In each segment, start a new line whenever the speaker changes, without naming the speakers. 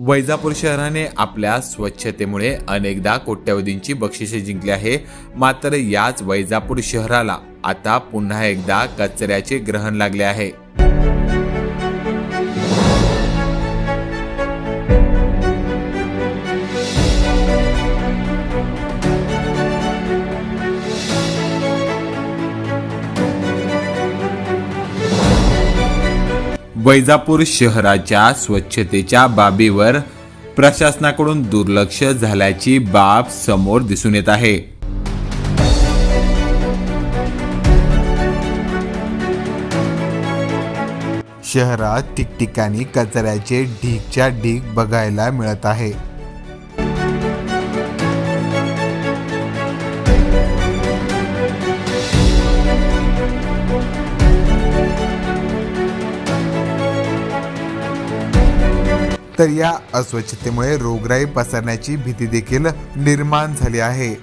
वैजापूर शहराने आपल्या स्वच्छतेमुळे अनेकदा कोट्यवधींची बक्षिसे जिंकली आहे. मात्र याच वैजापूर शहराला आता पुन्हा एकदा कचऱ्याचे ग्रहण लागले आहे. वैजापूर शहराच्या स्वच्छतेच्या बाबीवर प्रशासनाकडून दुर्लक्ष झाल्याची बाब समोर दिसून येत आहे.
शहरात ठिकठिकाणी कचऱ्याचे ढीगच्या ढीग बघायला मिळत आहे. तर या अस्वच्छतेमुळे रोगराई पसरण्याची भीती देखील निर्माण झाली आहे.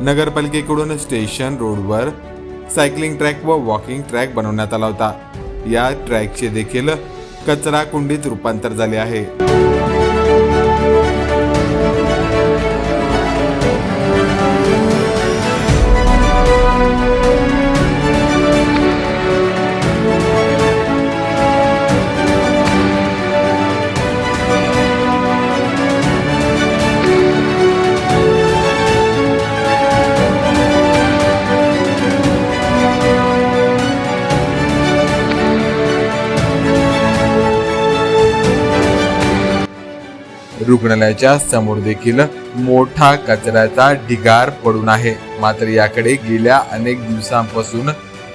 नगरपालिकेकडून स्टेशन रोडवर सायकलिंग ट्रॅक व वॉकिंग ट्रॅक बनवण्यात आला होता. या ट्रॅकचे देखील कचरा कुंडीत रूपांतर झाले आहे. रुग्णालयाच्या समोर देखील मोठा कचऱ्याचा ढिगार पडून आहे. मात्र याकडे गेल्या अनेक दिवसांपासून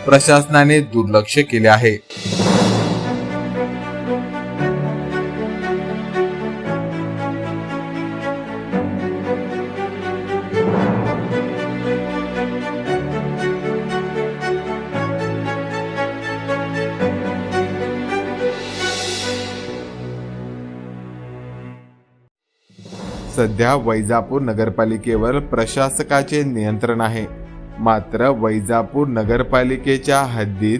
प्रशासनाने दुर्लक्ष केले आहे. सध्या वैजापूर नगरपालिकेवर प्रशासकाचे नियंत्रण आहे. मात्र वैजापूर नगरपालिकेच्या हद्दीत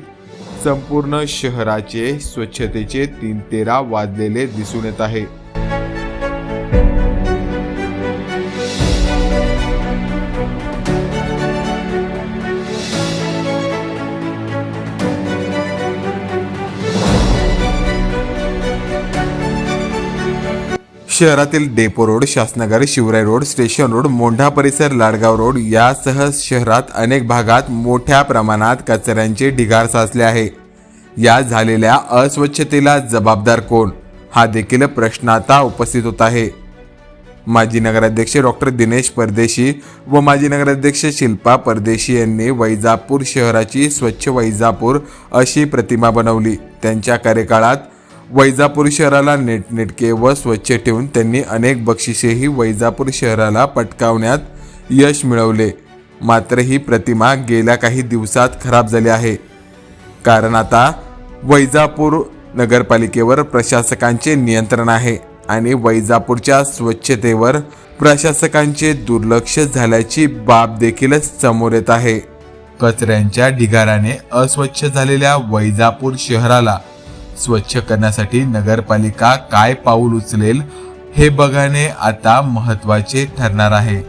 संपूर्ण शहराचे स्वच्छतेचे तीन तेरा वाजलेले दिसून येत आहे. शहरातील depot road Shasnagar Shivray road station road Mondha परिसर लाडगाव रोड यासह शहरात अनेक भागात मोठ्या प्रमाणात कचऱ्यांचे ढिगार साचले आहे. या झालेल्या अस्वच्छतेला जबाबदार कोण? हा देखील प्रश्न आता उपस्थित होत आहे. माजी नगराध्यक्ष डॉक्टर दिनेश परदेशी व माजी नगराध्यक्ष शिल्पा परदेशी यांनी वैजापूर शहराची स्वच्छ वैजापूर अशी प्रतिमा बनवली. त्यांच्या कार्यकाळात वैजापूर शहराला नेटनेटके व स्वच्छ ठेवून त्यांनी अनेक बक्षिसेही वैजापूर शहराला पटकावण्यात यश मिळवले. मात्र ही प्रतिमा गेल्या काही दिवसात खराब झाली आहे. कारण आता वैजापूर नगरपालिकेवर प्रशासकांचे नियंत्रण आहे आणि वैजापूरच्या स्वच्छतेवर प्रशासकांचे दुर्लक्ष झाल्याची बाब देखील समोर येत आहे. कचऱ्यांच्या ढिगाराने अस्वच्छ झालेल्या वैजापूर शहराला स्वच्छ करण्यासाठी नगरपालिका काय पाऊल उचलेल हे बघणे आता महत्त्वाचे ठरणार आहे.